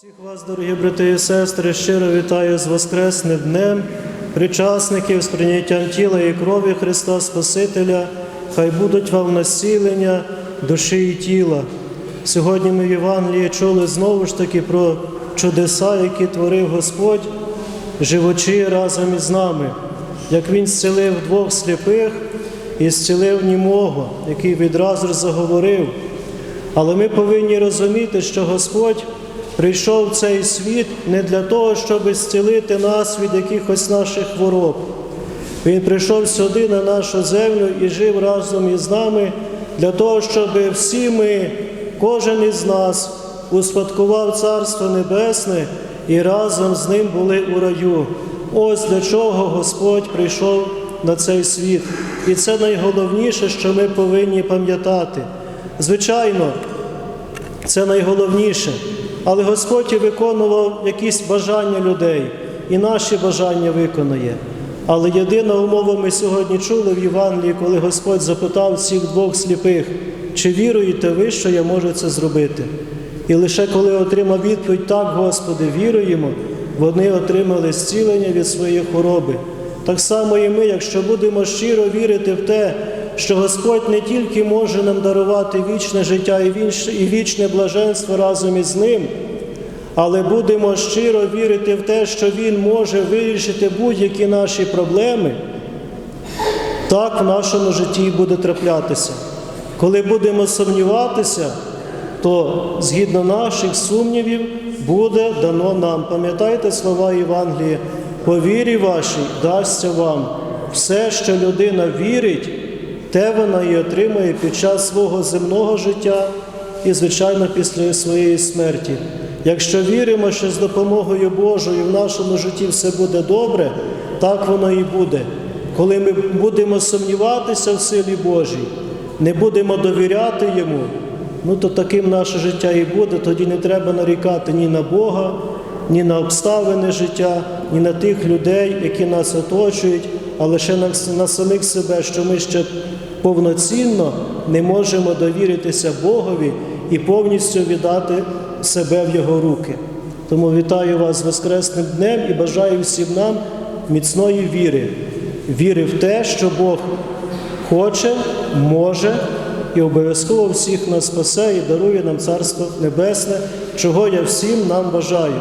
Всіх вас, дорогі брати і сестри, щиро вітаю з Воскресним днем, причасників з прийняттям тіла і крові Христа Спасителя, хай будуть вам насілення душі і тіла. Сьогодні ми в Євангелії чули знову ж таки про чудеса, які творив Господь, живучи разом із нами, як Він зцілив двох сліпих і зцілив німого, який відразу заговорив. Але ми повинні розуміти, що Господь прийшов в цей світ не для того, щоб зцілити нас від якихось наших хвороб. Він прийшов сюди на нашу землю і жив разом із нами для того, щоб всі ми, кожен із нас, успадкував Царство Небесне і разом з ним були у раю. Ось для чого Господь прийшов на цей світ. І це найголовніше, що ми повинні пам'ятати. Звичайно, це найголовніше. Але Господь і виконував якісь бажання людей, і наші бажання виконує. Але єдина умова ми сьогодні чули в Євангелії, коли Господь запитав цих двох сліпих, чи віруєте ви, що я можу це зробити? І лише коли отримав відповідь, так, Господи, віруємо, вони отримали зцілення від своєї хвороби. Так само і ми, якщо будемо щиро вірити в те, що Господь не тільки може нам дарувати вічне життя і вічне блаженство разом із Ним, але будемо щиро вірити в те, що Він може вирішити будь-які наші проблеми, так в нашому житті буде траплятися. Коли будемо сумніватися, то згідно наших сумнівів буде дано нам. Пам'ятайте слова Євангелія, по вірі вашій дасться вам. Все, що людина вірить, те вона і отримає під час свого земного життя і, звичайно, після своєї смерті. Якщо віримо, що з допомогою Божою в нашому житті все буде добре, так воно і буде. Коли ми будемо сумніватися в силі Божій, не будемо довіряти Йому, ну то таким наше життя і буде. Тоді не треба нарікати ні на Бога, ні на обставини життя, ні на тих людей, які нас оточують, а лише на, самих себе, що ми ще повноцінно не можемо довіритися Богові і повністю віддати себе в Його руки. Тому вітаю вас з Воскресним днем і бажаю всім нам міцної віри, віри в те, що Бог хоче, може і обов'язково всіх нас спасе і дарує нам Царство Небесне, чого я всім нам бажаю.